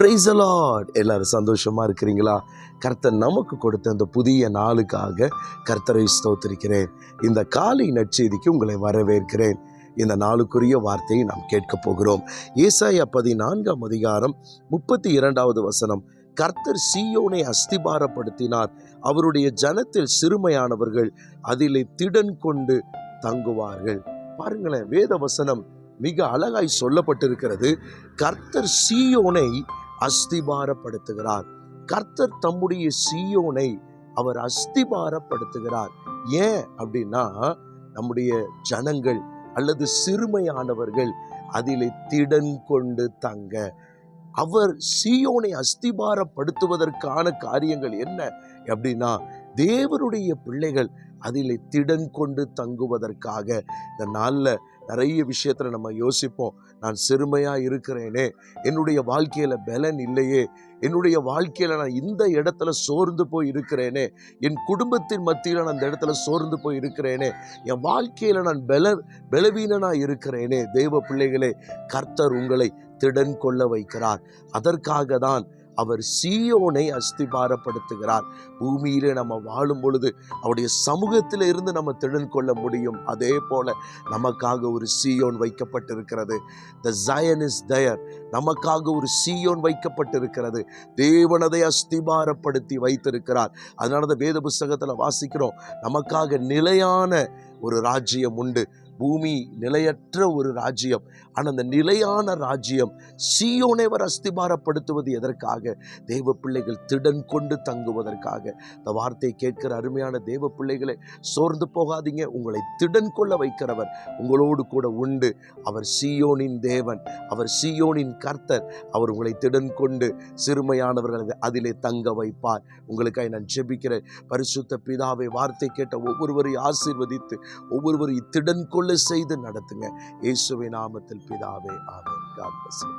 Price allot எல்லாரும் சந்தோஷமா இருக்கிறீங்களா? கர்த்தர் நமக்கு கொடுத்த அந்த புதிய நாளுக்காக கர்த்தரை ஸ்தோத்திருக்கிறேன். இந்த காலை நற்செய்திக்கு உங்களை வரவேற்கிறேன். இந்த நாளுக்குரிய வார்த்தையை நாம் கேட்கப் போகிறோம். ஏசாயா பதினான்காம் அதிகாரம் முப்பத்தி இரண்டாவது வசனம். கர்த்தர் சீயோனை அஸ்திபாரப்படுத்தினார். அவருடைய ஜனத்தில் சிறுமையானவர்கள் அதிலே திடன் கொண்டு தங்குவார்கள். பாருங்களேன் வேத வசனம் மிக அழகாய் சொல்லப்பட்டிருக்கிறது. கர்த்தர் சீயோனை அஸ்திபாரப்படுத்துகிறார். கர்த்தர் தம்முடைய சீயோனை அவர் அஸ்திபாரப்படுத்துகிறார். ஏன் அப்படின்னா நம்முடைய ஜனங்கள் அல்லது சிறுமையானவர்கள் அதிலே திடன் கொண்டு தங்க. அவர் சீயோனை அஸ்திபாரப்படுத்துவதற்கான காரியங்கள் என்ன அப்படின்னா தேவனுடைய பிள்ளைகள் அதில் திடன் கொண்டு தங்குவதற்காக. இந்த நாளில் நிறைய விஷயத்தில் நம்ம யோசிப்போம். நான் சிறுமையாக இருக்கிறேனே. என்னுடைய வாழ்க்கையில் பலன் இல்லையே. என்னுடைய வாழ்க்கையில் நான் இந்த இடத்துல சோர்ந்து போய் இருக்கிறேனே. என் குடும்பத்தின் மத்தியில் நான் இந்த இடத்துல சோர்ந்து போய் இருக்கிறேனே. என் வாழ்க்கையில் நான் பல பலவீனனாக இருக்கிறேனே. தெய்வ பிள்ளைகளே கர்த்தர் உங்களை திடன் கொள்ள வைக்கிறார். அதற்காக தான் அவர் சீயோனை அஸ்திபாரப்படுத்துகிறார். பூமியிலே நம்ம வாழும் பொழுது அவருடைய சமூகத்தில் இருந்து நம்ம திடன் கொள்ள முடியும். அதே போல நமக்காக ஒரு சீயோன் வைக்கப்பட்டிருக்கிறது. த ஜயன் இஸ் தயர் நமக்காக ஒரு சீயோன் வைக்கப்பட்டிருக்கிறது. தேவனதை அஸ்திபாரப்படுத்தி வைத்திருக்கிறார். அதனால தான் வேத புஸ்தகத்தில் வாசிக்கிறோம். நமக்காக நிலையான ஒரு ராஜ்யம் உண்டு. பூமி நிலையற்ற ஒரு ராஜ்யம் ஆனால் அந்த நிலையான ராஜ்யம். சீயோனேவர் அஸ்திபாரப்படுத்துவது எதற்காக? தேவ பிள்ளைகள் திடன் கொண்டு தங்குவதற்காக. இந்த வார்த்தையை கேட்கிற அருமையான தேவ பிள்ளைகளை சோர்ந்து போகாதீங்க. உங்களை திடன் கொள்ள வைக்கிறவர் உங்களோடு கூட உண்டு. அவர் சீயோனின் தேவன் அவர் சீயோனின் கர்த்தர். அவர் உங்களை திடன் கொண்டு சிறுமையானவர்கள் அதிலே தங்க வைப்பார். உங்களுக்காக நான் ஜெபிக்கிறேன். பரிசுத்த பிதாவை வார்த்தை கேட்ட ஒவ்வொருவரையும் ஆசீர்வதித்து ஒவ்வொருவரையும் திடன் கொள்ள செய்து நடத்துங்க இயேசுவின் நாமத்தில் பிதாவே ஆமென் காட்.